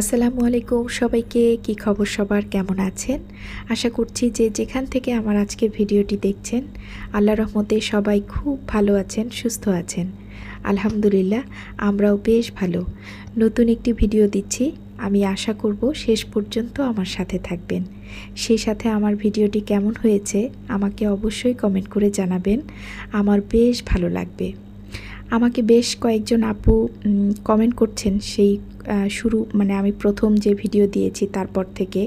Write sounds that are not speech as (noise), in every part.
আসসালামু আলাইকুম সবাইকে, কি খবর সবার? কেমন আছেন? আশা করছি যে যেখান থেকে আমার আজকে ভিডিওটি দেখছেন, আল্লাহ রহমতে সবাই খুব ভালো আছেন, সুস্থ আছেন। আলহামদুলিল্লাহ, আমরাও বেশ ভালো। নতুন একটি ভিডিও দিচ্ছি। আমি আশা করব শেষ পর্যন্ত আমার সাথে থাকবেন। সেই সাথে আমার ভিডিওটি কেমন হয়েছে, আমাকে অবশ্যই কমেন্ট করে জানাবেন। আমার বেশ ভালো লাগবে। আমাকে বেশ কয়েকজন আপু কমেন্ট করছেন সেই শুরু মানে আমি প্রথম যে ভিডিও দিয়েছি তারপর থেকে,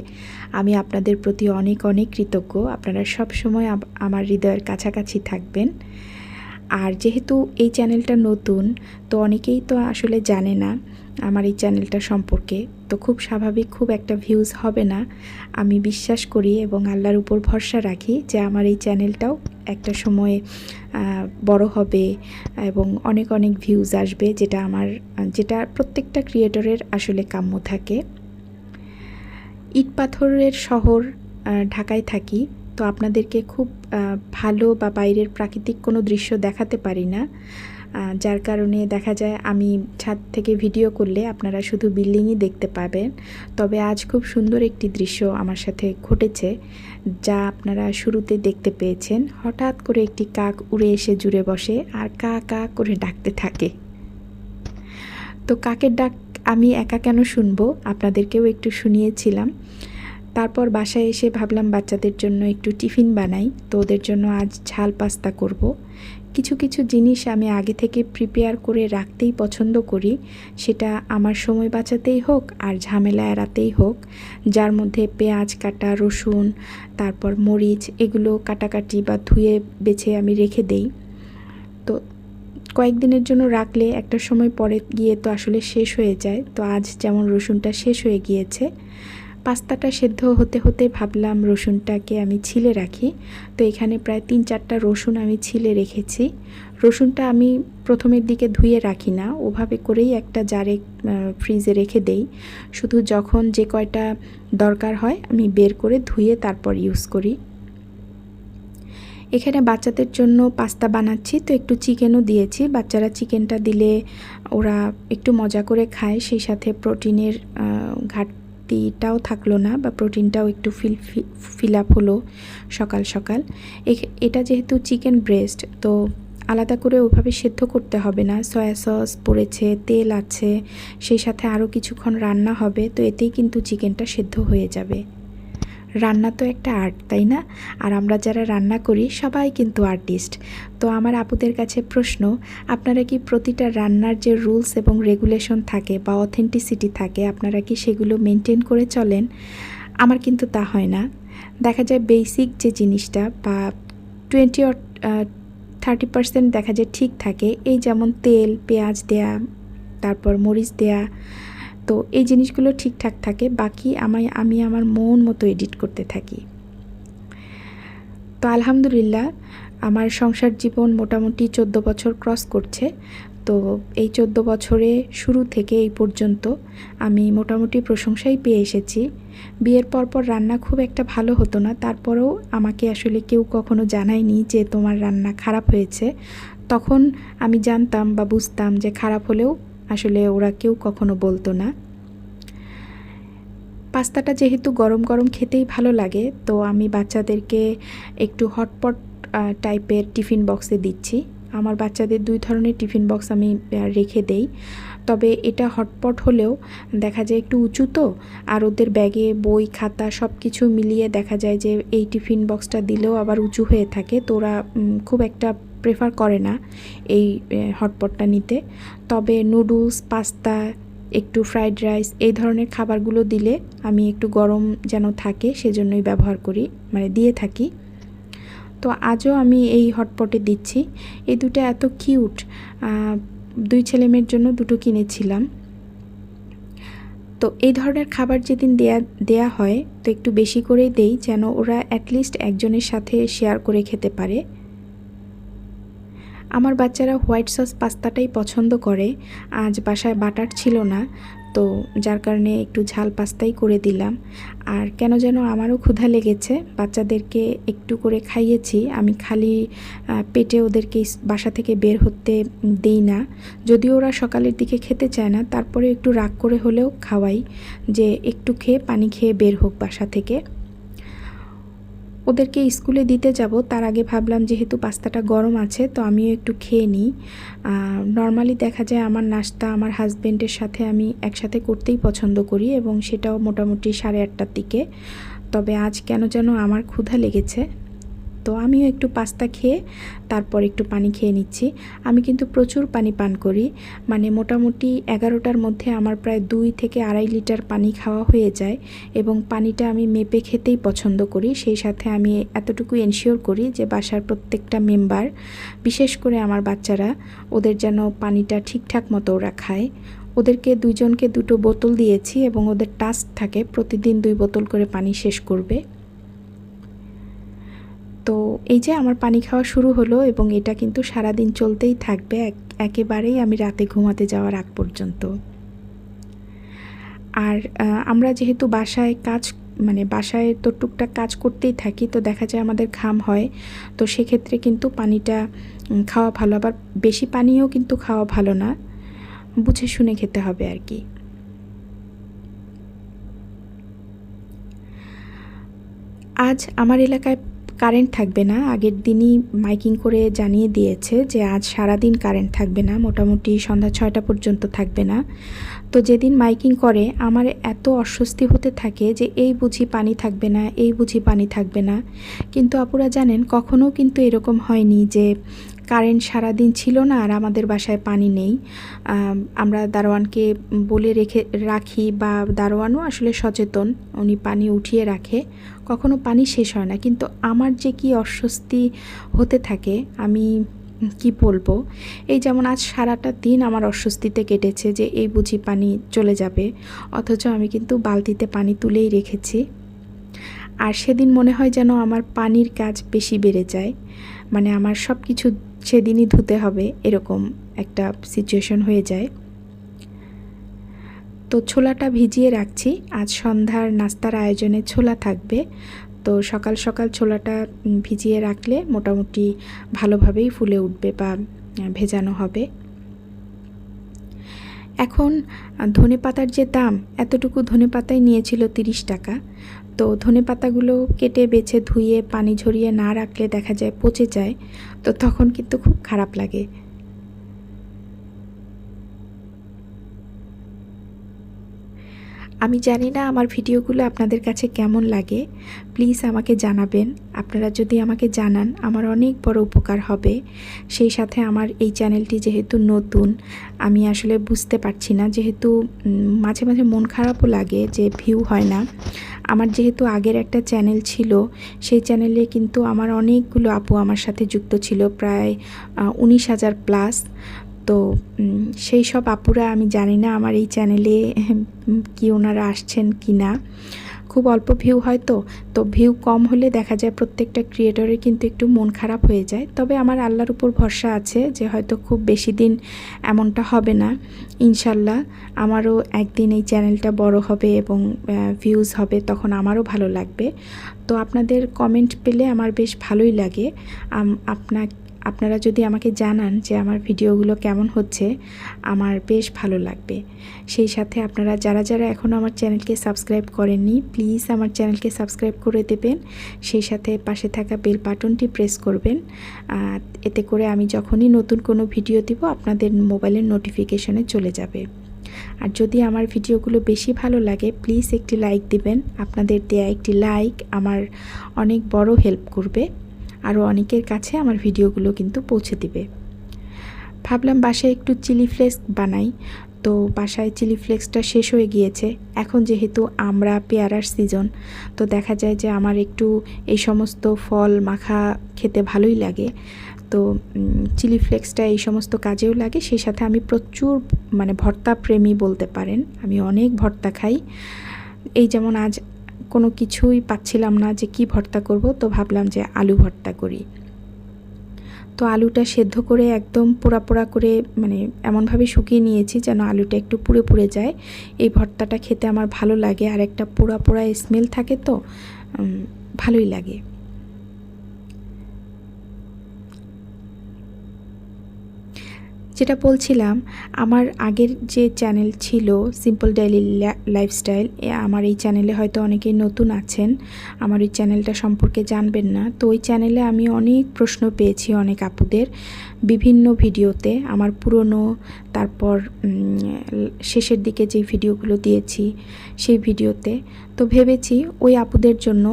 আমি আপনাদের প্রতি অনেক অনেক কৃতজ্ঞ। আপনারা সব সময় আমার হৃদয়ের কাছাকাছি থাকবেন। আর যেহেতু এই চ্যানেলটা নতুন, তো অনেকেই তো আসলে জানে না আমার এই চ্যানেলটা সম্পর্কে। তো খুব স্বাভাবিক, খুব একটা ভিউজ হবে না। আমি বিশ্বাস করি এবং আল্লাহর উপর ভরসা রাখি যে আমার এই চ্যানেলটাও একটা সময়ে বড় হবে এবং অনেক অনেক ভিউজ আসবে যেটা আমার, যেটা প্রত্যেকটা ক্রিয়েটরের আসলে কাম্য থাকে। ইট পাথরের শহর ঢাকায় থাকি। তো আপনাদেরকে খুব ভালো বা বাইরের প্রাকৃতিক কোনো দৃশ্য দেখাতে পারি না। যার কারণে দেখা যায় আমি ছাদ থেকে ভিডিও করলে আপনারা শুধু বিল্ডিংই দেখতে পাবেন। তবে আজ খুব সুন্দর একটি দৃশ্য আমার সাথে ঘটেছে, যা আপনারা শুরুতে দেখতে পেয়েছেন। হঠাৎ করে একটি কাক উড়ে এসে জুড়ে বসে আর কা কা করে ডাকতে থাকে। তো কাকের ডাক আমি একা কেন শুনব? আপনাদেরকেও একটু শুনিয়েছিলাম। তারপর বাসায় এসে ভাবলাম বাচ্চাদের জন্য একটু টিফিন বানাই, তো ওদের জন্য আজ ঝাল পাস্তা করব। কিছু কিছু জিনিস আমি আগে থেকে প্রিপেয়ার করে রাখতেই পছন্দ করি, সেটা আমার সময় বাঁচাতেই হোক আর ঝামেলা এড়াতেই হোক যার মধ্যে পেঁয়াজ কাটা, রসুন, তারপর মরিচ, এগুলো কাটাকাটি বা ধুয়ে বেছে আমি রেখে দেই তো কয়েকদিনের জন্য রাখলে একটা সময় পরে গিয়ে তো আসলে শেষ হয়ে যায়, তো আজ যেমন রসুনটা শেষ হয়ে গিয়েছে পাস্তাটা সেদ্ধ হতে হতে ভাবলাম রসুনটাকে আমি ছিলে রাখি। তো এখানে প্রায় তিন চারটা রসুন আমি ছিলে রেখেছি। রসুনটা আমি প্রথমের দিকে ধুয়ে রাখি না, ওভাবে করেই একটা জারে ফ্রিজে রেখে দেই। শুধু যখন যে কয়টা দরকার হয় আমি বের করে ধুয়ে তারপর ইউজ করি। এখানে বাচ্চাদের জন্য পাস্তা বানাচ্ছি, তো একটু চিকেনও দিয়েছি। বাচ্চারা চিকেনটা দিলে ওরা একটু মজা করে খায়, সেই সাথে প্রোটিনের ঘাটতিটাও থাকল না বা প্রোটিনটাও একটু ফিল ফিল আপ হলো সকাল সকাল। এটা যেহেতু চিকেন ব্রেস্ট তো আলাদা করে ওভাবে সেদ্ধ করতে হবে না। সয়া সস পড়েছে, তেল আছে, সেই সাথে আরও কিছুক্ষণ রান্না হবে, তো এতেই কিন্তু চিকেনটা সেদ্ধ হয়ে যাবে। রান্না তো একটা আর্ট, তাই না? আর আমরা যারা রান্না করি, সবাই কিন্তু আর্টিস্ট। তো আমার আপুদের কাছে প্রশ্ন, আপনারা কি প্রতিটা রান্নার যে রুলস এবং রেগুলেশন থাকে বা অথেন্টিসিটি থাকে, আপনারা কি সেগুলো মেনটেন করে চলেন? আমার কিন্তু তা হয় না। দেখা যায় বেসিক যে জিনিসটা বা টোয়েন্টি থার্টি পার্সেন্ট দেখা যায় ঠিক থাকে। এই যেমন তেল, পেঁয়াজ দেয়া, তারপর মরিচ দেয়া তো এই জিনিসগুলো ঠিকঠাক থাকে, বাকি আমায়, আমি আমার মন মতো এডিট করতে থাকি। তো আলহামদুলিল্লাহ, আমার সংসার জীবন মোটামুটি চোদ্দ বছর ক্রস করছে। তো এই চোদ্দ বছরে শুরু থেকে এই পর্যন্ত আমি মোটামুটি প্রশংসাই পেয়ে এসেছি। বিয়ের পর পর রান্না খুব একটা ভালো হতো না, তারপরেও আমাকে আসলে কেউ কখনো জানায়নি যে তোমার রান্না খারাপ হয়েছে। তখন আমি জানতাম বা বুঝতাম যে খারাপ হলেও আসলে ওরা কেউ কখনো বলতো না। পাস্তাটা যেহেতু গরম গরম খেতেই ভালো লাগে, তো আমি বাচ্চাদেরকে একটু হটপট টাইপের টিফিন বক্সে দিচ্ছি। আমার বাচ্চাদের দুই ধরনের টিফিন বক্স আমি রেখে দেই। তবে এটা হটপট হলেও দেখা যায় একটু উঁচু তো, আর ওদের ব্যাগে বই, খাতা সব কিছু মিলিয়ে দেখা যায় যে এই টিফিন বক্সটা দিলেও আবার উঁচু হয়ে থাকে। তো ওরা খুব একটা প্রেফার করে না এই হটপটটা নিতে। তবে নুডলস পাস্তা একটু ফ্রাইড রাইস এই ধরনের খাবারগুলো দিলে আমি একটু গরম যেন থাকে সেজন্যই ব্যবহার করি মানে দিয়ে থাকি। তো আজও আমি এই হটপটে দিচ্ছি। এই দুটো এত কিউট দুই ছেলে মেয়ের জন্য দুটো কিনেছিলাম। তো এই ধরনের খাবার যেদিন দেয়া দেয়া হয়, তো একটু বেশি করেই দেই যেন ওরা অ্যাটলিস্ট একজনের সাথে শেয়ার করে খেতে পারে। আমার বাচ্চারা হোয়াইট সস পাস্তাটাই পছন্দ করে। আজ বাসায় বাটার ছিল না, তো যার কারণে একটু ঝাল পাস্তাই করে দিলাম। আর কেন যেন আমারও ক্ষুধা লেগেছে, বাচ্চাদেরকে একটু করে খাইয়েছি। আমি খালি পেটে ওদেরকে বাসা থেকে বের হতে দিই না। যদিও ওরা সকালের দিকে খেতে চায় না তারপরে একটু রাগ করে হলেও খাওয়াই। যে একটু খেয়ে পানি খেয়ে বের হোক বাসা থেকে। ওদেরকে স্কুলে দিতে যাব। তার আগে ভাবলাম যেহেতু পাস্তাটা গরম আছে, তো আমিও একটু খেয়ে নিই। নর্মালি দেখা যায় আমার নাস্তা, আমার হাজব্যান্ডের সাথে আমি একসাথে করতেই পছন্দ করি এবং সেটাও মোটামুটি সাড়ে আটটার দিকে। তবে আজ কেন যেন আমার ক্ষুধা লেগেছে। তো আমিও একটু পাস্তা খেয়ে তারপর একটু পানি খেয়ে নিচ্ছি। আমি কিন্তু প্রচুর পানি পান করি। মানে মোটামুটি এগারোটার মধ্যে আমার প্রায় দুই থেকে আড়াই লিটার পানি খাওয়া হয়ে যায় এবং পানিটা আমি মেপে খেতেই পছন্দ করি। সেই সাথে আমি এতটুকু এনশিওর করি যে বাসার প্রত্যেকটা মেম্বার বিশেষ করে আমার বাচ্চারা, ওদের যেন পানিটা ঠিকঠাক মতো ওরা খায়। ওদেরকে দুইজনকে দুটো বোতল দিয়েছি এবং ওদের টাস্ক থাকে, প্রতিদিন দুই বোতল করে পানি শেষ করবে। তো এই যে আমার পানি খাওয়া শুরু হলো এবং এটা কিন্তু সারাদিন চলতেই থাকবে একেবারেই আমি রাতে ঘুমাতে যাওয়ার আগ পর্যন্ত। আর আমরা যেহেতু বাসায় কাজ মানে বাসায় তো টুকটাক কাজ করতেই থাকি, তো দেখা যায় আমাদের ঘাম হয়, তো সেক্ষেত্রে কিন্তু পানিটা খাওয়া ভালো। আবার বেশি পানিও কিন্তু খাওয়া ভালো না, বুঝে শুনে খেতে হবে আর কি। আজ আমার এলাকায় কারেন্ট থাকবে না। আগের দিনই মাইকিং করে জানিয়ে দিয়েছে যে, আজ সারা দিন কারেন্ট থাকবে না, মোটামুটি সন্ধ্যা ছয়টা পর্যন্ত থাকবে না। তো যেদিন মাইকিং করে, আমার এত অস্বস্তি হতে থাকে যে, এই বুঝি পানি থাকবে না, এই বুঝি পানি থাকবে না। কিন্তু আপুরা জানেন কখনও কিন্তু এরকম হয়নি যে কারেন্ট সারাদিন ছিল না আর আমাদের বাসায় পানি নেই। আমরা দারোয়ানকে বলে রেখে, রাখি বা দারোয়ানও আসলে সচেতন, উনি পানি উঠিয়ে রাখে। কখনো পানি শেষ হয় না। কিন্তু আমার যে কি অস্বস্তি হতে থাকে, আমি কি বলব? এই যেমন আজ সারাটা দিন আমার অস্বস্তিতে কেটেছে যে এই বুঝি পানি চলে যাবে। অথচ আমি কিন্তু বালতিতে পানি তুলেই রেখেছি। আর সেদিন মনে হয় যেন আমার পানির কাজ বেশি বেড়ে যায়। মানে আমার সব কিছু সেদিনই ধুতে হবে, এরকম একটা সিচুয়েশন হয়ে যায়। তো ছোলাটা ভিজিয়ে রাখছি। আজ সন্ধ্যার নাস্তার আয়োজনে ছোলা থাকবে। তো সকাল সকাল ছোলাটা ভিজিয়ে রাখলে মোটামুটি ভালোভাবেই ফুলে উঠবে বা ভেজানো হবে। এখন ধনে পাতার যে দাম, এতটুকু ধনে পাতাই নিয়েছিল তিরিশ টাকা। তো ধনে পাতাগুলো কেটে বেছে ধুয়ে পানি ঝরিয়ে না রাখলে দেখা যায় পচে যায়, তো তখন কিন্তু খুব খারাপ লাগে। আমি জানি না আমার ভিডিওগুলো আপনাদের কাছে কেমন লাগে, প্লিজ আমাকে জানাবেন। আপনারা যদি আমাকে জানান, আমার অনেক বড় উপকার হবে। সেই সাথে আমার এই চ্যানেলটি যেহেতু নতুন, আমি আসলে বুঝতে পারছি না, যেহেতু মাঝে মাঝে মন খারাপও লাগে যে ভিউ হয় না। আমার যেহেতু আগের একটা চ্যানেল ছিল, সেই চ্যানেলে কিন্তু আমার অনেকগুলো আপু আমার সাথে যুক্ত ছিল, প্রায় উনিশ হাজার প্লাস তো সেই সব আপুরা আমি জানি না আমার এই চ্যানেলে (laughs) কি ওনারা আসছেন কি না খুব অল্প ভিউ হয় তো তো ভিউ কম হলে দেখা যায় প্রত্যেকটা ক্রিয়েটরের কিন্তু একটু মন খারাপ হয়ে যায়। তবে আমার আল্লাহর উপর ভরসা আছে যে হয়তো খুব বেশি দিন এমনটা হবে না। ইনশাল্লাহ আমারও একদিন এই চ্যানেলটা বড় হবে এবং ভিউজ হবে তখন আমারও ভালো লাগবে। তো আপনাদের কমেন্ট পেলে আমার বেশ ভালোই লাগে। আপনার আপনারা যদি আমাকে জানান যে আমার ভিডিওগুলো কেমন হচ্ছে, আমার বেশ ভালো লাগবে। সেই সাথে আপনারা যারা যারা এখনও আমার চ্যানেলকে সাবস্ক্রাইব করেননি, প্লিজ আমার চ্যানেলকে সাবস্ক্রাইব করে দেবেন। সেই সাথে পাশে থাকা বেল বাটনটি প্রেস করবেন। এতে করে আমি যখনই নতুন কোনো ভিডিও দিব, আপনাদের মোবাইলের নোটিফিকেশনে চলে যাবে। আর যদি আমার ভিডিওগুলো বেশি ভালো লাগে, প্লিজ একটি লাইক দিবেন। আপনাদের দেয়া একটি লাইক আমার অনেক বড় হেল্প করবে। আরও অনেকের কাছে আমার ভিডিওগুলো কিন্তু পৌঁছে দিবে। ভাবলাম বাসায় একটু চিলি ফ্লেক্স বানাই। তো বাসায় চিলি ফ্লেক্সটা শেষ হয়ে গিয়েছে। এখন যেহেতু আমরা পেয়ারার সিজন, তো দেখা যায় যে আমার একটু এই সমস্ত ফল মাখা খেতে ভালোই লাগে। তো চিলি ফ্লেক্সটা এই সমস্ত কাজেও লাগে। সেই সাথে আমি প্রচুর মানে ভর্তা প্রেমী বলতে পারেন। আমি অনেক ভর্তা খাই। এই যেমন আজ কোনো কিছুই পাচ্ছিলাম না যে কি ভর্তা করব, তো ভাবলাম যে আলু ভর্তা করি। তো আলুটা সেদ্ধ করে একদম পোড়া পোড়া করে মানে এমনভাবে শুকিয়ে নিয়েছি যেন আলুটা একটু পুড়ে পুড়ে যায়। এই ভর্তাটা খেতে আমার ভালো লাগে, আর একটা পোড়া পোড়া স্মেল থাকে তো ভালোই লাগে। যেটা বলছিলাম, আমার আগের যে চ্যানেল ছিল সিম্পল ডেইলি লাইফস্টাইল আমার এই চ্যানেলে হয়তো অনেকেই নতুন আছেন, আমার ওই চ্যানেলটা সম্পর্কে জানবেন না। তো ওই চ্যানেলে আমি অনেক প্রশ্ন পেয়েছি অনেক আপুদের, বিভিন্ন ভিডিওতে, আমার পুরনো, তারপর শেষের দিকে যে ভিডিওগুলো দিয়েছি সেই ভিডিওতে। তো ভেবেছি ওই আপুদের জন্য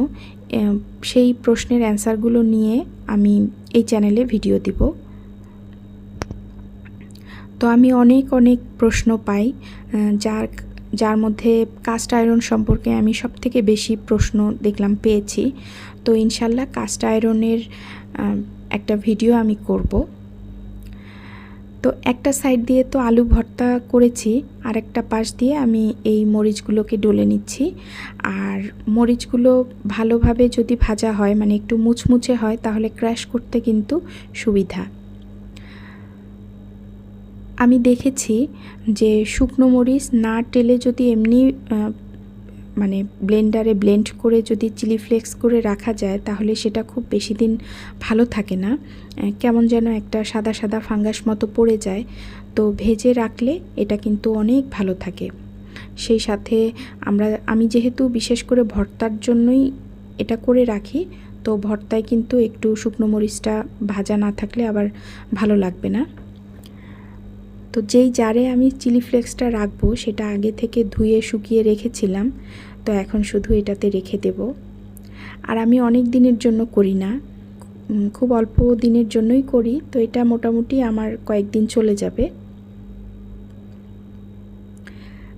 সেই প্রশ্নের অ্যান্সারগুলো নিয়ে আমি এই চ্যানেলে ভিডিও দিব। তো আমি অনেক অনেক প্রশ্ন পাই যার যার মধ্যে কাস্ট আয়রন সম্পর্কে আমি সব থেকে বেশি প্রশ্ন দেখলাম, পেয়েছি। তো ইনশাল্লাহ কাস্ট আয়রনের একটা ভিডিও আমি করব। তো একটা সাইড দিয়ে তো আলু ভর্তা করেছি আর একটা পাশ দিয়ে আমি এই মরিচগুলোকে ডলে নিচ্ছি। আর মরিচগুলো ভালোভাবে যদি ভাজা হয় মানে একটু মুচমুচে হয়, তাহলে ক্র্যাশ করতে কিন্তু সুবিধা। আমি দেখেছি যে শুকনো মরিচ না টেলে যদি এমনি মানে ব্লেন্ডারে ব্লেন্ড করে যদি চিলি ফ্লেক্স করে রাখা যায়, তাহলে সেটা খুব বেশি দিন ভালো থাকে না। কেমন যেন একটা সাদা সাদা ফাঙ্গাস মতো পড়ে যায়। তো ভেজে রাখলে এটা কিন্তু অনেক ভালো থাকে। সেই সাথে আমরা, আমি যেহেতু বিশেষ করে ভর্তার জন্যই এটা করে রাখি, তো ভর্তায় কিন্তু একটু শুকনো মরিচটা ভাজা না থাকলে আবার ভালো লাগবে না। তো যেই জারে আমি চিলি ফ্লেক্সটা রাখব, সেটা আগে থেকে ধুয়ে শুকিয়ে রেখেছিলাম, তো এখন শুধু এটাতে রেখে দেব। আর আমি অনেক দিনের জন্য করি না খুব অল্প দিনের জন্যই করি, তো এটা মোটামুটি আমার কয়েকদিন চলে যাবে।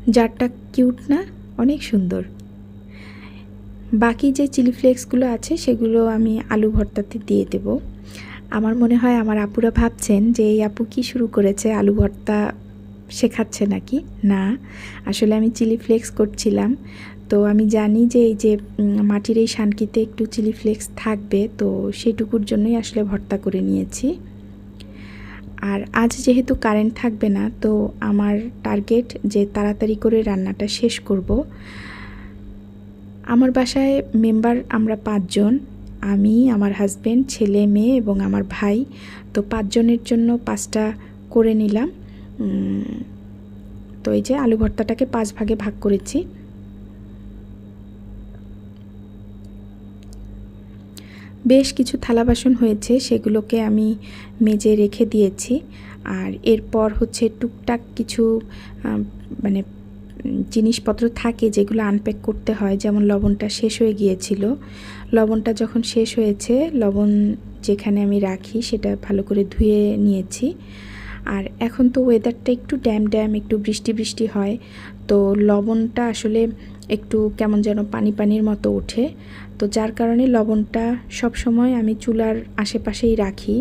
জারটা কিউট না? অনেক সুন্দর। বাকি যে চিলি ফ্লেক্সগুলো আছে, সেগুলো আমি আলু ভর্তাতে দিয়ে দেবো। আমার মনে হয় আমার আপুরা ভাবছেন যে এই আপু কি শুরু করেছে? আলু ভর্তা শেখাচ্ছে নাকি? না। আসলে আমি চিলি ফ্লেক্স করছিলাম। তো আমি জানি যে এই যে মাটির এই শানকিতে একটু চিলি ফ্লেক্স থাকবে, তো সেইটুকুর জন্যই আসলে ভর্তা করে নিয়েছি। আর আজ যেহেতু কারেন্ট থাকবে না, তো আমার টার্গেট যে তাড়াতাড়ি করে রান্নাটা শেষ করব। আমার বাসায় মেম্বার আমরা পাঁচজন। আমি, আমার হাজব্যান্ড ছেলে, মেয়ে এবং আমার ভাই, তো পাঁচজনের জন্য পাঁচটা করে নিলাম। তো এই যে আলু ভর্তাটাকে পাঁচ ভাগে ভাগ করেছি। বেশ কিছু থালা বাসন হয়েছে, সেগুলোকে আমি মেজে রেখে দিয়েছি। আর এরপর হচ্ছে টুকটাক কিছু মানে জিনিসপত্র থাকে যেগুলো আনপ্যাক করতে হয়, যেমন লবণটা শেষ হয়ে গিয়েছিল। লবণটা যখন শেষ হয়েছে, লবণ যেখানে আমি রাখি সেটা ভালো করে ধুয়ে নিয়েছি। আর এখন তো ওয়েদারটা একটু ড্যাম ড্যাম, একটু বৃষ্টি বৃষ্টি হয়, তো লবণটা আসলে একটু কেমন যেন পানি পানির মতো ওঠে। তো যার কারণে লবণটা সব সময় আমি চুলার আশেপাশেই রাখি,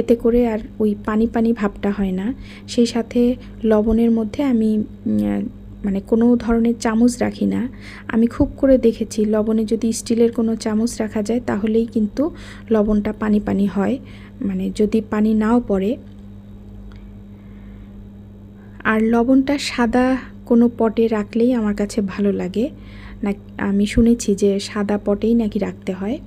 এতে করে আর ওই পানি পানি ভাবটা হয় না। সেই সাথে লবণের মধ্যে আমি মানে কোনো ধরনের চামচ রাখি না। আমি খুব করে দেখেছি, লবণে যদি স্টিলের কোনো চামচ রাখা যায় তাহলেই কিন্তু লবণটা পানি পানি হয়। মানে যদি পানি নাও পড়ে। আর লবণটা সাদা কোনো পটে রাখলেই আমার কাছে ভালো লাগে। না, আমি শুনেছি যে সাদা পটেই নাকি রাখতে হয়।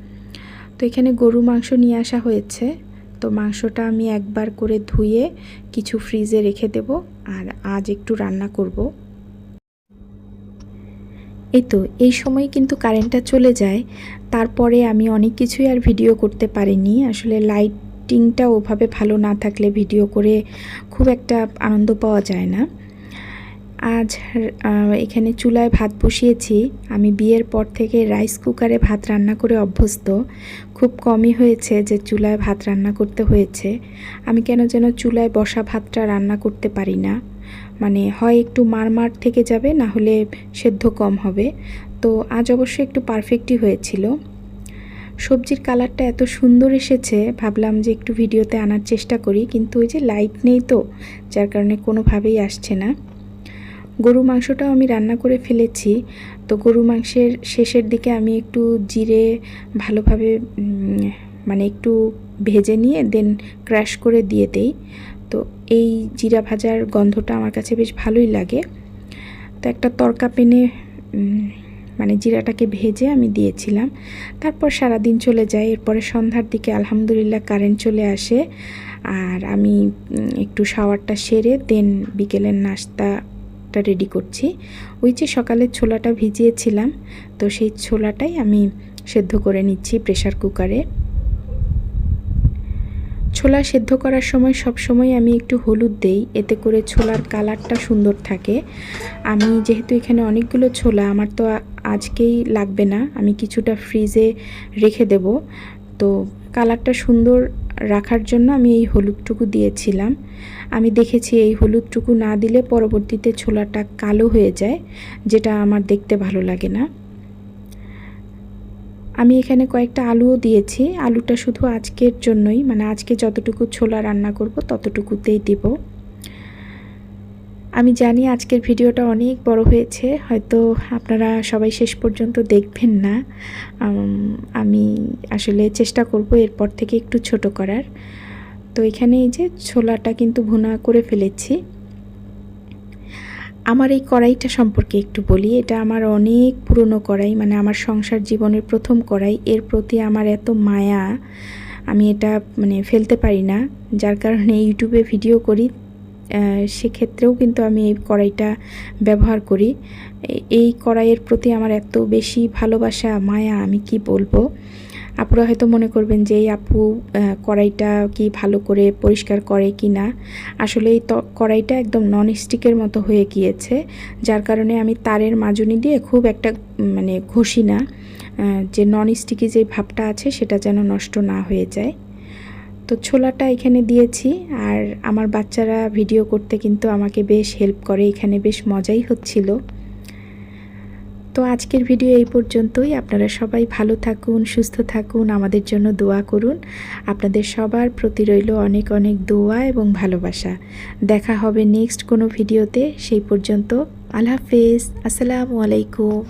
তো এখানে গরু মাংস নিয়ে আসা হয়েছে। তো মাংসটা আমি একবার করে ধুয়ে কিছু ফ্রিজে রেখে দেব। আর আজ একটু রান্না করব। এই তো, এই সময় কিন্তু কারেন্টটা চলে যায়। তারপরে আমি অনেক কিছুই আর ভিডিও করতে পারিনি। আসলে লাইটিংটা ওভাবে ভালো না থাকলে ভিডিও করে খুব একটা আনন্দ পাওয়া যায় না। আজ এখানে চুলায় ভাত বসিয়েছি। আমি বিয়ের পর থেকে রাইস কুকারে ভাত রান্না করে অভ্যস্ত। খুব কমই হয়েছে যে চুলায় ভাত রান্না করতে হয়েছে। আমি কেন যেন চুলায় বসা ভাতটা রান্না করতে পারি না। মানে হয় একটু মারমার থেকে যাবে, না হলে সেদ্ধ কম হবে। তো আজ অবশ্য একটু পারফেক্টই হয়েছিল। সবজির কালারটা এত সুন্দর এসেছে, ভাবলাম যে একটু ভিডিওতে আনার চেষ্টা করি, কিন্তু ওই যে লাইট নেই তো, যার কারণে কোনোভাবেই আসছে না। গরু মাংসটাও আমি রান্না করে ফেলেছি। তো গরু মাংসের শেষের দিকে আমি একটু জিরে ভালোভাবে মানে একটু ভেজে নিয়ে দেন ক্র্যাশ করে দিয়ে দেই। এই জিরা ভাজার গন্ধটা আমার কাছে বেশ ভালোই লাগে। তো একটা তরকা পেনে মানে জিরাটাকে ভেজে আমি দিয়েছিলাম। তারপর সারা দিন চলে যায়, এরপরে সন্ধ্যার দিকে আলহামদুলিল্লাহ কারেন্ট চলে আসে। আর আমি একটু শাওয়ারটা সেরে দেন বিকেলের নাস্তাটা রেডি করছি। ওই যে সকালে ছোলাটা ভিজিয়েছিলাম, তো সেই ছোলাটাই আমি সেদ্ধ করে নিচ্ছি প্রেসার কুকারে ছোলা সেদ্ধ করার সময় সব সময় আমি একটু হলুদ দেই, এতে করে ছোলার কালারটা সুন্দর থাকে। আমি যেহেতু এখানে অনেকগুলো ছোলা, আমার তো আজকেই লাগবে না, আমি কিছুটা ফ্রিজে রেখে দেব। তো কালারটা সুন্দর রাখার জন্য আমি এই হলুদটুকু দিয়েছিলাম। আমি দেখেছি এই হলুদটুকু না দিলে পরবর্তীতে ছোলাটা কালো হয়ে যায়, যেটা আমার দেখতে ভালো লাগে না। আমি এখানে কয়েকটা আলুও দিয়েছি। আলুটা শুধু আজকের জন্যই মানে আজকে যতটুকু ছোলা রান্না করব ততটুকুতেই দিব। আমি জানি আজকের ভিডিওটা অনেক বড় হয়েছে, হয়তো আপনারা সবাই শেষ পর্যন্ত দেখবেন না। আমি আসলে চেষ্টা করব এরপর থেকে একটু ছোট করার। তো এখানে এই যে ছোলাটা কিন্তু ভুনা করে ফেলেছি। আমার এই কড়াইটা সম্পর্কে একটু বলি। এটা আমার অনেক পুরনো কড়াই মানে আমার সংসার জীবনের প্রথম কড়াই। এর প্রতি আমার এত মায়া, আমি এটা মানে ফেলতে পারি না। যার কারণে ইউটিউবে ভিডিও করি। সেক্ষেত্রেও কিন্তু আমি এই কড়াইটা ব্যবহার করি। এই কড়াইয়ের প্রতি আমার এত বেশি ভালোবাসা, মায়া, আমি কি বলব? আপুরা হয়তো মনে করবেন যে এই আপু কড়াইটা কি ভালো করে পরিষ্কার করে কি না? আসলে এই কড়াইটা একদম নন স্টিকের মতো হয়ে গিয়েছে, যার কারণে আমি তারের মাজুনি দিয়ে খুব একটা মানে ঘষি না। যে নন স্টিকি যে ভাবটা আছে সেটা যেন নষ্ট না হয়ে যায়। তো ছোলাটা এখানে দিয়েছি, আর আমার বাচ্চারা ভিডিও করতে কিন্তু আমাকে বেশ হেল্প করে, এখানে বেশ মজাই হচ্ছিল। তো আজকের ভিডিও এই পর্যন্তই। আপনারা সবাই ভালো থাকুন, সুস্থ থাকুন, আমাদের জন্য দোয়া করুন। আপনাদের সবার প্রতি রইল অনেক অনেক দোয়া এবং ভালোবাসা। দেখা হবে নেক্সট কোনো ভিডিওতে। সেই পর্যন্ত আল্লাহ হাফেজ। আসসালামু আলাইকুম।